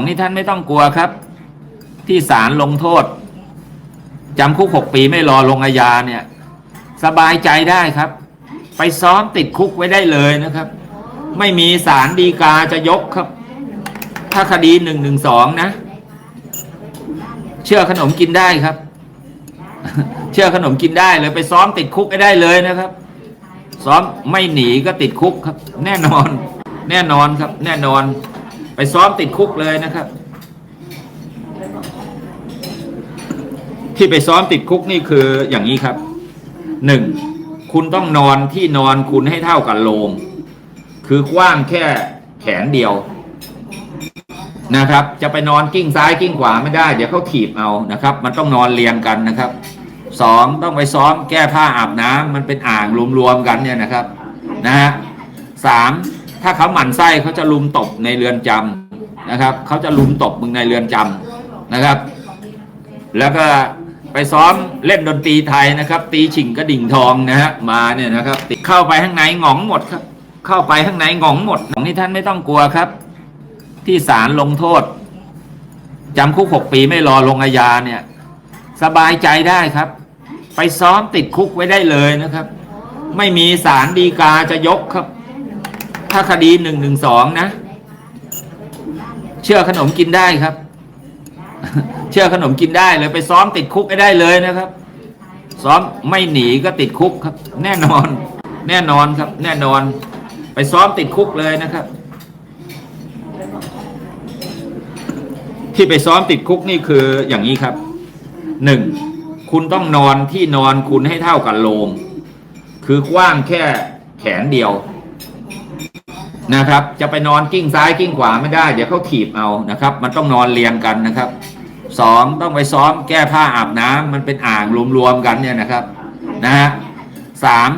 ของที่ท่านไม่ต้องกลัวครับ ที่ศาลลงโทษจำคุกหกปีไม่รอลงอาญาเนี่ย สบายใจได้ครับ ไปซ้อมติดคุกไว้ได้เลยนะครับ ไม่มีศาลดีกาจะยกครับ ถ้าคดีหนึ่งหนึ่งสองนะ เชื่อขนมกินได้ครับ เชื่อขนมกินได้เลยไปซ้อมติดคุกไได้เลยนะครับ ซ้อมไม่หนีก็ติดคุกครับ แน่นอน แน่นอนครับ แน่นอน ไปซ้อมติดคุกเลยนะครับ ที่ไปซ้อมติดคุกนี่คืออย่างนี้ครับหนึ่งคุณต้องนอนที่นอนคุณให้เท่ากับโลง คือกว้างแค่แขนเดียวนะครับ จะไปนอนกิ้งซ้ายกิ้งขวาไม่ได้ เดี๋ยวเขาถีบเอานะครับ มันต้องนอนเรียงกันนะครับสองต้องไปซ้อมแก้ผ้าอาบน้ำมันเป็นอ่างรวมๆกันเนี่ยนะครับนะฮะสาม ถ้าเขาหมั่นไส้เขาจะลุมตบในเรือนจำนะครับเขาจะลุมตบมึงในเรือนจำนะครับ แล้วก็ไปซ้อมเล่นดนตรีไทยนะครับ ตีฉิงกระดิ่งทองนะฮะมาเนี่ยนะครับเข้าไปข้างในหงองหมดครับ เข้าไปข้างในหงองหมดของที่ท่านไม่ต้องกลัวครับ ที่ศาลลงโทษจำคุกหกปีไม่รอลงอาญาเนี่ย สบายใจได้ครับ ไปซ้อมติดคุกไว้ได้เลยนะครับ ไม่มีศาลดีกาจะยกครับ ถ้าคดีหนึ่งหนึ่งสองนะ เชื่อขนมกินได้ครับ เชื่อขนมกินได้เลยไปซ้อมติดคุกไได้เลยนะครับ ซ้อมไม่หนีก็ติดคุกครับ แน่นอน แน่นอนครับ แน่นอน ไปซ้อมติดคุกเลยนะครับ ที่ไปซ้อมติดคุกนี่คืออย่างนี้ครับหนึ่งคุณต้องนอนที่นอนคุณให้เท่ากับโลงคือกว้างแค่แขนเดียว นะครับ จะไปนอนกิ้งซ้ายกิ้งขวาไม่ได้ เดี๋ยวเขาถีบเอานะครับ มันต้องนอนเรียงกันนะครับสองต้องไปซ้อมแก้ผ้าอาบน้ำมันเป็นอ่างรวมๆกันเนี่ยนะครับนะฮะสาม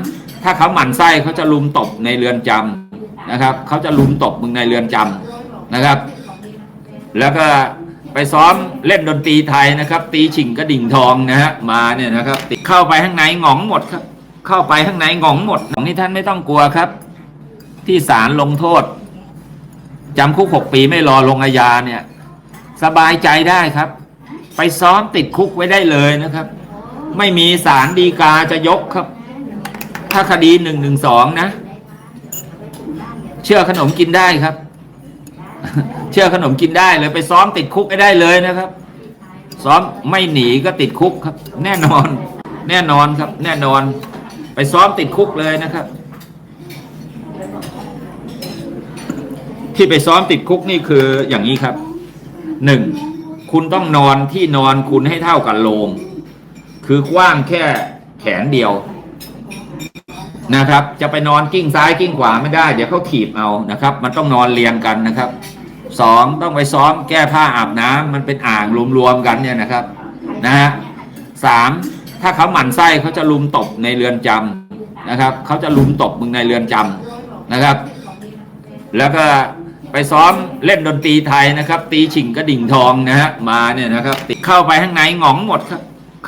ถ้าเขาหมั่นไส้เขาจะลุมตบในเรือนจำนะครับเขาจะลุมตบมึงในเรือนจำนะครับ แล้วก็ไปซ้อมเล่นดนตรีไทยนะครับ ตีฉิงกระดิ่งทองนะฮะมาเนี่ยนะครับติดเข้าไปข้างในหงองหมดครับ เข้าไปข้างในหงองหมดของที่ท่านไม่ต้องกลัวครับ ที่ศาลลงโทษจำคุกหกปีไม่รอลงอาญาเนี่ย สบายใจได้ครับ ไปซ้อมติดคุกไว้ได้เลยนะครับ ไม่มีศาลดีกาจะยกครับ ถ้าคดีหนึ่งหนึ่งสองนะ เชื่อขนมกินได้ครับ เชื่อขนมกินได้เลย ไปซ้อมติดคุกไว้ได้เลยนะครับ ซ้อมไม่หนีก็ติดคุกครับ แน่นอน แน่นอนครับ แน่นอน ไปซ้อมติดคุกเลยนะครับ ที่ไปซ้อมติดคุกนี่คืออย่างนี้ครับหนึ่งคุณต้องนอนที่นอนคุณให้เท่ากับโลง คือกว้างแค่แขนเดียวนะครับ จะไปนอนกิ้งซ้ายกิ้งขวาไม่ได้ เดี๋ยวเขาถีบเอานะครับ มันต้องนอนเรียงกันนะครับสองต้องไปซ้อมแก้ผ้าอาบน้ำมันเป็นอ่างรวมๆกันเนี่ยนะครับนะฮะสามถ้าเขาหมั่นไส้เขาจะลุมตบในเรือนจำนะครับเขาจะลุมตบมึงในเรือนจำนะครับ แล้วก็ ไปซ้อมเล่นดนตรีไทยนะครับ ตีฉิงกระดิ่งทองนะฮะมาเนี่ยนะครับติดเข้าไปข้างในหงองหมดครับ